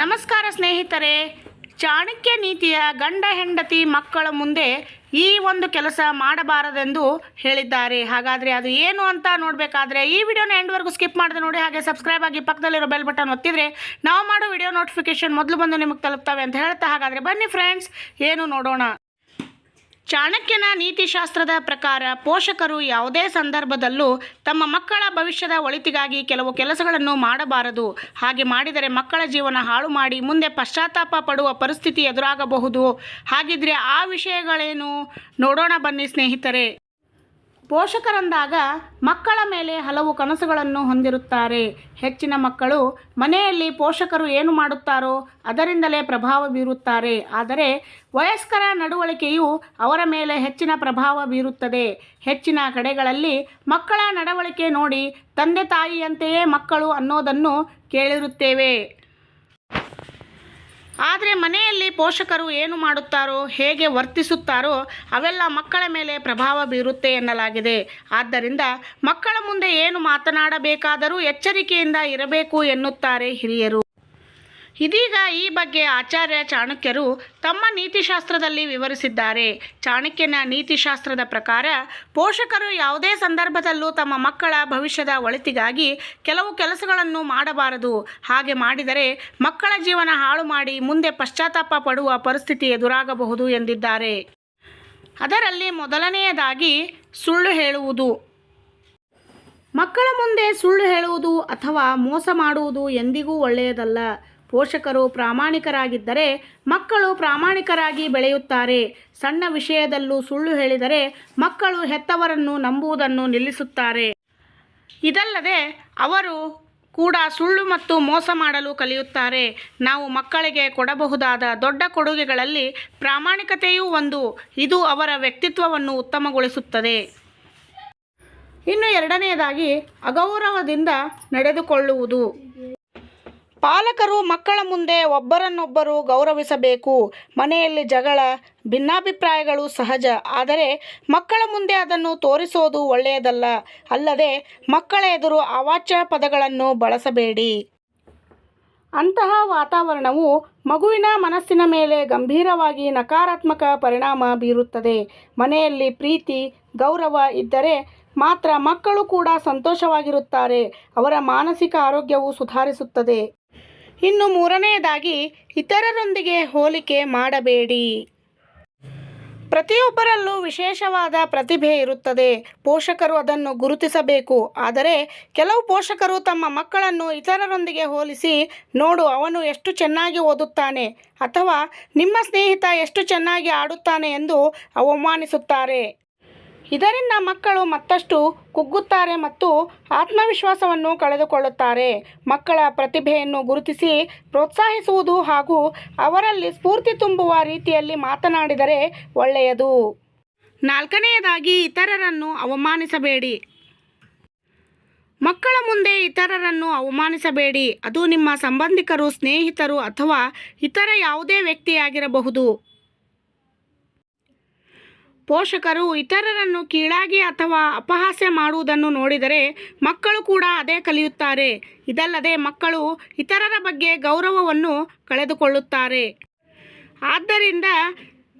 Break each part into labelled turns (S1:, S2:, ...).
S1: ನಮಸ್ಕಾರ ಸ್ನೇಹಿತರೆ. ಚಾಣಕ್ಯ ನೀತಿಯ ಗಂಡ ಹೆಂಡತಿ ಮಕ್ಕಳ ಮುಂದೆ ಈ ಒಂದು ಕೆಲಸ ಮಾಡಬಾರದೆಂದು ಹೇಳಿದ್ದಾರೆ. ಹಾಗಾದರೆ ಅದು ಏನು ಅಂತ ನೋಡಬೇಕಾದ್ರೆ ಈ ವಿಡಿಯೋನ ಎಂಡ್ವರೆಗೂ ಸ್ಕಿಪ್ ಮಾಡಿದೆ ನೋಡಿ ಹಾಗೆ ಸಬ್ಸ್ಕ್ರೈಬ್ ಆಗಿ ಪಕ್ಕದಲ್ಲಿರೋ ಬೆಲ್ ಬಟನ್ ಒತ್ತಿದರೆ ನಾವು ಮಾಡೋ ವಿಡಿಯೋ ನೋಟಿಫಿಕೇಶನ್ ಮೊದಲು ಬಂದು ನಿಮಗೆ ತಲುಪ್ತವೆ ಅಂತ ಹೇಳ್ತಾ. ಹಾಗಾದರೆ ಬನ್ನಿ ಫ್ರೆಂಡ್ಸ್, ಏನು ನೋಡೋಣ. ಚಾಣಕ್ಯನ ನೀತಿಶಾಸ್ತ್ರದ ಪ್ರಕಾರ ಪೋಷಕರು ಯಾವುದೇ ಸಂದರ್ಭದಲ್ಲೂ ತಮ್ಮ ಮಕ್ಕಳ ಭವಿಷ್ಯದ ಒಳಿತಿಗಾಗಿ ಕೆಲವು ಕೆಲಸಗಳನ್ನು ಮಾಡಬಾರದು. ಹಾಗೆ ಮಾಡಿದರೆ ಮಕ್ಕಳ ಜೀವನ ಹಾಳು ಮಾಡಿ ಮುಂದೆ ಪಶ್ಚಾತ್ತಾಪ ಪಡುವ ಪರಿಸ್ಥಿತಿ ಎದುರಾಗಬಹುದು. ಹಾಗಿದ್ರೆ ಆ ವಿಷಯಗಳೇನು? ನೋಡೋಣ ಬನ್ನಿ ಸ್ನೇಹಿತರೆ. ಪೋಷಕರಂದಾಗ ಮಕ್ಕಳ ಮೇಲೆ ಹಲವು ಕನಸುಗಳನ್ನು ಹೊಂದಿರುತ್ತಾರೆ. ಹೆಚ್ಚಿನ ಮಕ್ಕಳು ಮನೆಯಲ್ಲಿ ಪೋಷಕರು ಏನು ಮಾಡುತ್ತಾರೋ ಅದರಿಂದಲೇ ಪ್ರಭಾವ ಬೀರುತ್ತಾರೆ. ಆದರೆ ವಯಸ್ಕರ ನಡವಳಿಕೆಯು ಅವರ ಮೇಲೆ ಹೆಚ್ಚಿನ ಪ್ರಭಾವ ಬೀರುತ್ತದೆ. ಹೆಚ್ಚಿನ ಕಡೆಗಳಲ್ಲಿ ಮಕ್ಕಳ ನಡವಳಿಕೆ ನೋಡಿ ತಂದೆ ತಾಯಿಯಂತೆಯೇ ಮಕ್ಕಳು ಅನ್ನೋದನ್ನು ಕೇಳಿರುತ್ತೇವೆ. ಆದರೆ ಮನೆಯಲ್ಲಿ ಪೋಷಕರು ಏನು ಮಾಡುತ್ತಾರೋ, ಹೇಗೆ ವರ್ತಿಸುತ್ತಾರೋ, ಅವೆಲ್ಲ ಮಕ್ಕಳ ಮೇಲೆ ಪ್ರಭಾವ ಬೀರುತ್ತೆ ಎನ್ನಲಾಗಿದೆ. ಆದ್ದರಿಂದ ಮಕ್ಕಳ ಮುಂದೆ ಏನು ಮಾತನಾಡಬೇಕಾದರೂ ಎಚ್ಚರಿಕೆಯಿಂದ ಇರಬೇಕು ಎನ್ನುತ್ತಾರೆ ಹಿರಿಯರು. ಇದೀಗ ಈ ಬಗ್ಗೆ ಆಚಾರ್ಯ ಚಾಣಕ್ಯರು ತಮ್ಮ ನೀತಿಶಾಸ್ತ್ರದಲ್ಲಿ ವಿವರಿಸಿದ್ದಾರೆ. ಚಾಣಕ್ಯನ ನೀತಿಶಾಸ್ತ್ರದ ಪ್ರಕಾರ ಪೋಷಕರು ಯಾವುದೇ ಸಂದರ್ಭದಲ್ಲೂ ತಮ್ಮ ಮಕ್ಕಳ ಭವಿಷ್ಯದ ಒಳಿತಿಗಾಗಿ ಕೆಲವು ಕೆಲಸಗಳನ್ನು ಮಾಡಬಾರದು. ಹಾಗೆ ಮಾಡಿದರೆ ಮಕ್ಕಳ ಜೀವನ ಹಾಳು ಮಾಡಿ ಮುಂದೆ ಪಶ್ಚಾತ್ತಾಪ ಪಡುವ ಪರಿಸ್ಥಿತಿ ಎದುರಾಗಬಹುದು ಎಂದಿದ್ದಾರೆ. ಅದರಲ್ಲಿ ಮೊದಲನೆಯದಾಗಿ ಸುಳ್ಳು ಹೇಳುವುದು. ಮಕ್ಕಳ ಮುಂದೆ ಸುಳ್ಳು ಹೇಳುವುದು ಅಥವಾ ಮೋಸ ಮಾಡುವುದು ಎಂದಿಗೂ ಒಳ್ಳೆಯದಲ್ಲ. ಪೋಷಕರು ಪ್ರಾಮಾಣಿಕರಾಗಿದ್ದರೆ ಮಕ್ಕಳು ಪ್ರಾಮಾಣಿಕರಾಗಿ ಬೆಳೆಯುತ್ತಾರೆ. ಸಣ್ಣ ವಿಷಯದಲ್ಲೂ ಸುಳ್ಳು ಹೇಳಿದರೆ ಮಕ್ಕಳು ಹೆತ್ತವರನ್ನು ನಂಬುವುದನ್ನು ನಿಲ್ಲಿಸುತ್ತಾರೆ. ಇದಲ್ಲದೆ ಅವರು ಕೂಡ ಸುಳ್ಳು ಮತ್ತು ಮೋಸ ಮಾಡಲು ಕಲಿಯುತ್ತಾರೆ. ನಾವು ಮಕ್ಕಳಿಗೆ ಕೊಡಬಹುದಾದ ದೊಡ್ಡ ಕೊಡುಗೆಗಳಲ್ಲಿ ಪ್ರಾಮಾಣಿಕತೆಯೂ ಒಂದು, ಇದು ಅವರ ವ್ಯಕ್ತಿತ್ವವನ್ನು ಉತ್ತಮಗೊಳಿಸುತ್ತದೆ. ಇನ್ನು ಎರಡನೆಯದಾಗಿ ಅಗೌರವದಿಂದ ನಡೆದುಕೊಳ್ಳುವುದು. ಪಾಲಕರು ಮಕ್ಕಳ ಮುಂದೆ ಒಬ್ಬರನ್ನೊಬ್ಬರು ಗೌರವಿಸಬೇಕು. ಮನೆಯಲ್ಲಿ ಜಗಳ, ಭಿನ್ನಾಭಿಪ್ರಾಯಗಳು ಸಹಜ, ಆದರೆ ಮಕ್ಕಳ ಮುಂದೆ ಅದನ್ನು ತೋರಿಸೋದು ಒಳ್ಳೆಯದಲ್ಲ. ಅಲ್ಲದೆ ಮಕ್ಕಳ ಎದುರು ಅವಾಚ್ಯ ಪದಗಳನ್ನು ಬಳಸಬೇಡಿ. ಅಂತಹ ವಾತಾವರಣವು ಮಗುವಿನ ಮನಸ್ಸಿನ ಮೇಲೆ ಗಂಭೀರವಾಗಿ ನಕಾರಾತ್ಮಕ ಪರಿಣಾಮ ಬೀರುತ್ತದೆ. ಮನೆಯಲ್ಲಿ ಪ್ರೀತಿ, ಗೌರವ ಇದ್ದರೆ ಮಾತ್ರ ಮಕ್ಕಳು ಕೂಡ ಸಂತೋಷವಾಗಿರುತ್ತಾರೆ. ಅವರ ಮಾನಸಿಕ ಆರೋಗ್ಯವು ಸುಧಾರಿಸುತ್ತದೆ. ಇನ್ನು ಮೂರನೆಯದಾಗಿ ಇತರರೊಂದಿಗೆ ಹೋಲಿಕೆ ಮಾಡಬೇಡಿ. ಪ್ರತಿಯೊಬ್ಬರಲ್ಲೂ ವಿಶೇಷವಾದ ಪ್ರತಿಭೆ ಇರುತ್ತದೆ. ಪೋಷಕರು ಅದನ್ನು ಗುರುತಿಸಬೇಕು. ಆದರೆ ಕೆಲವು ಪೋಷಕರು ತಮ್ಮ ಮಕ್ಕಳನ್ನು ಇತರರೊಂದಿಗೆ ಹೋಲಿಸಿ, ನೋಡು, ಅವನು ಎಷ್ಟು ಚೆನ್ನಾಗಿ ಓದುತ್ತಾನೆ ಅಥವಾ ನಿಮ್ಮ ಸ್ನೇಹಿತ ಎಷ್ಟು ಚೆನ್ನಾಗಿ ಆಡುತ್ತಾನೆ ಎಂದು ಅವಮಾನಿಸುತ್ತಾರೆ. ಇದರಿಂದ ಮಕ್ಕಳು ಮತ್ತಷ್ಟು ಕುಗ್ಗುತ್ತಾರೆ ಮತ್ತು ಆತ್ಮವಿಶ್ವಾಸವನ್ನು ಕಳೆದುಕೊಳ್ಳುತ್ತಾರೆ. ಮಕ್ಕಳ ಪ್ರತಿಭೆಯನ್ನು ಗುರುತಿಸಿ ಪ್ರೋತ್ಸಾಹಿಸುವುದು ಹಾಗೂ ಅವರಲ್ಲಿ ಸ್ಫೂರ್ತಿ ತುಂಬುವ ರೀತಿಯಲ್ಲಿ ಮಾತನಾಡಿದರೆ ಒಳ್ಳೆಯದು. ನಾಲ್ಕನೆಯದಾಗಿ, ಇತರರನ್ನು ಅವಮಾನಿಸಬೇಡಿ. ಮಕ್ಕಳ ಮುಂದೆ ಇತರರನ್ನು ಅವಮಾನಿಸಬೇಡಿ. ಅದು ನಿಮ್ಮ ಸಂಬಂಧಿಕರು, ಸ್ನೇಹಿತರು ಅಥವಾ ಇತರ ಯಾವುದೇ ವ್ಯಕ್ತಿಯಾಗಿರಬಹುದು. ಪೋಷಕರು ಇತರರನ್ನು ಕೀಳಾಗಿ ಅಥವಾ ಅಪಹಾಸ್ಯ ಮಾಡುವುದನ್ನು ನೋಡಿದರೆ ಮಕ್ಕಳು ಕೂಡ ಅದೇ ಕಲಿಯುತ್ತಾರೆ. ಇದಲ್ಲದೆ ಮಕ್ಕಳು ಇತರರ ಬಗ್ಗೆ ಗೌರವವನ್ನು ಕಳೆದುಕೊಳ್ಳುತ್ತಾರೆ. ಆದ್ದರಿಂದ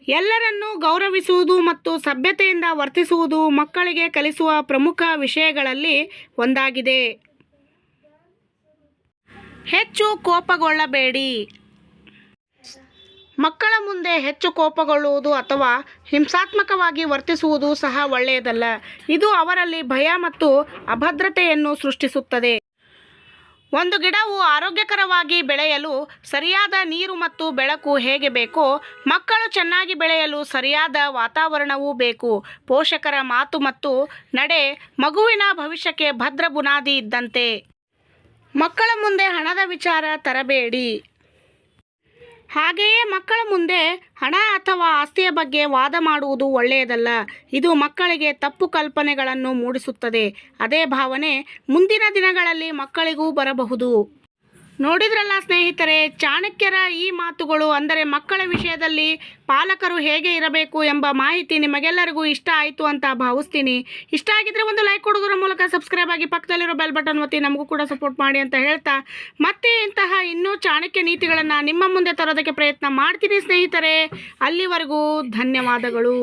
S1: ಎಲ್ಲರನ್ನೂ ಗೌರವಿಸುವುದು ಮತ್ತು ಸಭ್ಯತೆಯಿಂದ ವರ್ತಿಸುವುದು ಮಕ್ಕಳಿಗೆ ಕಲಿಸುವ ಪ್ರಮುಖ ವಿಷಯಗಳಲ್ಲಿ ಒಂದಾಗಿದೆ. ಹೆಚ್ಚು ಕೋಪಗೊಳ್ಳಬೇಡಿ. ಮಕ್ಕಳ ಮುಂದೆ ಹೆಚ್ಚು ಕೋಪಗೊಳ್ಳುವುದು ಅಥವಾ ಹಿಂಸಾತ್ಮಕವಾಗಿ ವರ್ತಿಸುವುದು ಸಹ ಒಳ್ಳೆಯದಲ್ಲ. ಇದು ಅವರಲ್ಲಿ ಭಯ ಮತ್ತು ಅಭದ್ರತೆಯನ್ನು ಸೃಷ್ಟಿಸುತ್ತದೆ. ಒಂದು ಗಿಡವು ಆರೋಗ್ಯಕರವಾಗಿ ಬೆಳೆಯಲು ಸರಿಯಾದ ನೀರು ಮತ್ತು ಬೆಳಕು ಹೇಗೆ ಬೇಕೋ, ಮಕ್ಕಳು ಚೆನ್ನಾಗಿ ಬೆಳೆಯಲು ಸರಿಯಾದ ವಾತಾವರಣವೂ ಬೇಕು. ಪೋಷಕರ ಮಾತು ಮತ್ತು ನಡೆ ಮಗುವಿನ ಭವಿಷ್ಯಕ್ಕೆ ಭದ್ರ ಬುನಾದಿ ಇದ್ದಂತೆ. ಮಕ್ಕಳ ಮುಂದೆ ಹಣದ ವಿಚಾರ ತರಬೇಡಿ. ಹಾಗೆಯೇ ಮಕ್ಕಳ ಮುಂದೆ ಹಣ ಅಥವಾ ಆಸ್ತಿಯ ಬಗ್ಗೆ ವಾದ ಮಾಡುವುದು ಒಳ್ಳೆಯದಲ್ಲ. ಇದು ಮಕ್ಕಳಿಗೆ ತಪ್ಪು ಕಲ್ಪನೆಗಳನ್ನು ಮೂಡಿಸುತ್ತದೆ. ಅದೇ ಭಾವನೆ ಮುಂದಿನ ದಿನಗಳಲ್ಲಿ ಮಕ್ಕಳಿಗೂ ಬರಬಹುದು. ನೋಡಿದ್ರಲ್ಲ ಸ್ನೇಹಿತರೆ, ಚಾಣಕ್ಯರ ಈ ಮಾತುಗಳು ಅಂದರೆ ಮಕ್ಕಳ ವಿಷಯದಲ್ಲಿ ಪಾಲಕರು ಹೇಗೆ ಇರಬೇಕು ಎಂಬ ಮಾಹಿತಿ ನಿಮಗೆಲ್ಲರಿಗೂ ಇಷ್ಟ ಆಯಿತು ಅಂತ ಭಾವಿಸ್ತೀನಿ. ಇಷ್ಟ ಆಗಿದ್ರೆ ಒಂದು ಲೈಕ್ ಕೊಡೋದ್ರ ಮೂಲಕ ಸಬ್ಸ್ಕ್ರೈಬ್ ಆಗಿ ಪಕ್ಕದಲ್ಲಿರೋ ಬೆಲ್ ಬಟನ್ ಒತ್ತಿ ನಮಗೂ ಕೂಡ ಸಪೋರ್ಟ್ ಮಾಡಿ ಅಂತ ಹೇಳ್ತಾ, ಮತ್ತೆ ಇಂತಹ ಇನ್ನೂ ಚಾಣಕ್ಯ ನೀತಿಗಳನ್ನು ನಿಮ್ಮ ಮುಂದೆ ತರೋದಕ್ಕೆ ಪ್ರಯತ್ನ ಮಾಡ್ತೀನಿ ಸ್ನೇಹಿತರೆ. ಅಲ್ಲಿವರೆಗೂ ಧನ್ಯವಾದಗಳು.